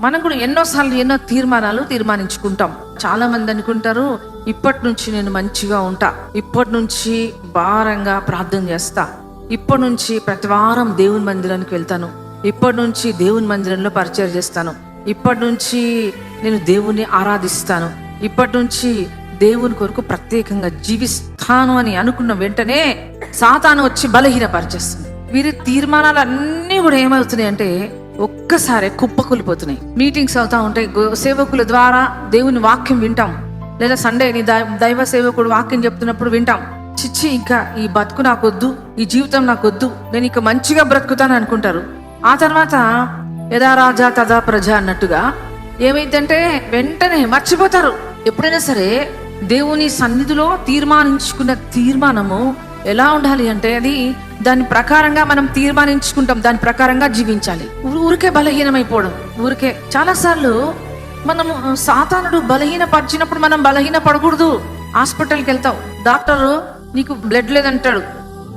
మనం కూడా ఎన్నోసార్లు ఎన్నో తీర్మానాలు తీర్మానించుకుంటాం. చాలా మంది అనుకుంటారు ఇప్పటి నుంచి నేను మంచిగా ఉంటా. ఇప్పటి నుంచి భారంగా ప్రార్థన చేస్తా. ఇప్పటి నుంచి ప్రతి వారం దేవుని మందిరానికి వెళ్తాను. ఇప్పటి నుంచి దేవుని మందిరంలో పరిచయం చేస్తాను. ఇప్పటి నుంచి నేను దేవుణ్ణి ఆరాధిస్తాను. ఇప్పటి నుంచి దేవుని కొరకు ప్రత్యేకంగా జీవిస్తాను అని అనుకున్న వెంటనే సాతాను వచ్చి బలహీనపరిచేస్తుంది. వీరి తీర్మానాలు అన్నీ కూడా ఏమవుతున్నాయి అంటే ఒక్కసారి కుప్పకూలిపోతున్నాయి. మీటింగ్స్ అవుతా ఉంటాయి. సేవకుల ద్వారా దేవుని వాక్యం వింటాం. లేదా సండే నీ దై- దైవ సేవకుడు వాక్యం చెప్తున్నప్పుడు వింటాం. చిచ్చి ఇంకా ఈ బతుకు నాకొద్దు ఈ జీవితం నాకొద్దు నేను ఇక మంచిగా బ్రతుకుతాను అనుకుంటారు. ఆ తర్వాత యథా రాజా తదా ప్రజ అన్నట్టుగా ఏమైందంటే వెంటనే మర్చిపోతారు. ఎప్పుడైనా సరే దేవుని సన్నిధిలో తీర్మానించుకున్న తీర్మానము ఎలా ఉండాలి అంటే అది దాని ప్రకారంగా మనం తీర్మానించుకుంటాం దాని ప్రకారంగా జీవించాలి. ఊరికే బలహీనమైపోవడం ఊరికే చాలాసార్లు మనము సాతానుడు బలహీనపరిచినప్పుడు మనం బలహీన పడకూడదు హాస్పిటల్కి వెళ్తావు డాక్టరు నీకు బ్లడ్ లేదంటాడు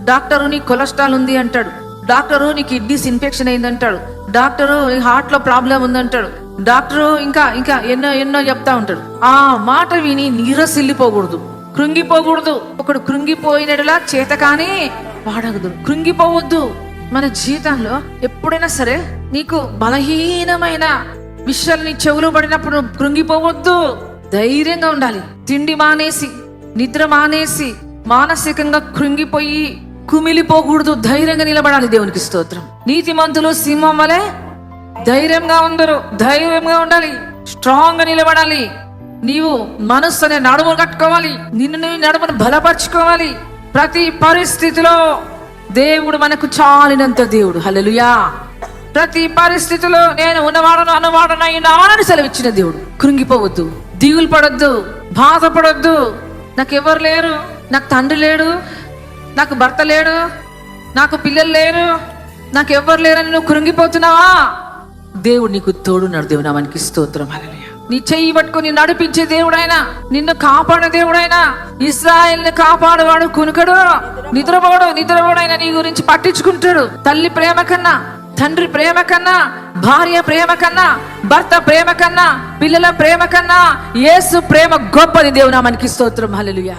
డాక్టరు నీ కొలెస్ట్రాల్ ఉంది అంటాడు డాక్టరు నీ కిడ్నీస్ ఇన్ఫెక్షన్ అయింది అంటాడు డాక్టరు నీ హార్ట్ ప్రాబ్లం ఉందంటాడు డాక్టరు ఇంకా ఇంకా ఎన్నో ఎన్నో చెప్తా ఉంటాడు. ఆ మాట విని నీరసిల్లిపోకూడదు. కృంగిపోకూడదు. ఒకడు కృంగిపోయినలా చేత కానీ వాడగదు. కృంగిపోవద్దు. మన జీవితంలో ఎప్పుడైనా సరే నీకు బలహీనమైన విషయాలు నీ చెవులు పడినప్పుడు కృంగిపోవద్దు. ధైర్యంగా ఉండాలి. తిండి మానేసి నిద్ర మానేసి మానసికంగా కృంగిపోయి కుమిలిపోకూడదు. ధైర్యంగా నిలబడాలి దేవునికి స్తోత్రం. నీతిమంతులు సింహం వలె ధైర్యంగా ఉందరు. ధైర్యంగా ఉండాలి. స్ట్రాంగ్గా నిలబడాలి. నీవు మనస్సు అనే నడుము కట్టుకోవాలి నిన్ను నువ్వు నడుమును బలపరుచుకోవాలి. ప్రతి పరిస్థితిలో దేవుడు మనకు చాలినంత దేవుడు. హలలుయా ప్రతి పరిస్థితిలో నేను ఉన్నవాడను అన్నవాడనై నానని సెలవిచ్చిన దేవుడు. కృంగిపోవద్దు దిగులు పడొద్దు బాధపడొద్దు. నాకు లేరు నాకు తండ్రి లేడు నాకు భర్త లేడు నాకు పిల్లలు లేరు నాకు ఎవరు లేరని నువ్వు కృంగిపోతున్నావా? దేవుడు నీకు తోడున్నాడు దేవుడు మనకి స్తోత్రం. హల్లెలూయా. నీ చెయ్యి పట్టుకొని నడిపించే దేవుడైనా నిన్ను కాపాడే దేవుడైనా ఇస్రాయల్ని కాపాడువాడు కునుకడు. నిద్రపోడు నిద్రపోడైనా నీ గురించి పట్టించుకుంటాడు. తల్లి ప్రేమ కన్నా తండ్రి ప్రేమ కన్నా భార్య ప్రేమ కన్నా భర్త ప్రేమ కన్నా పిల్లల ప్రేమ కన్నా యేసు ప్రేమ గొప్పది దేవుడు మనకి స్తోత్రం. హలలుయా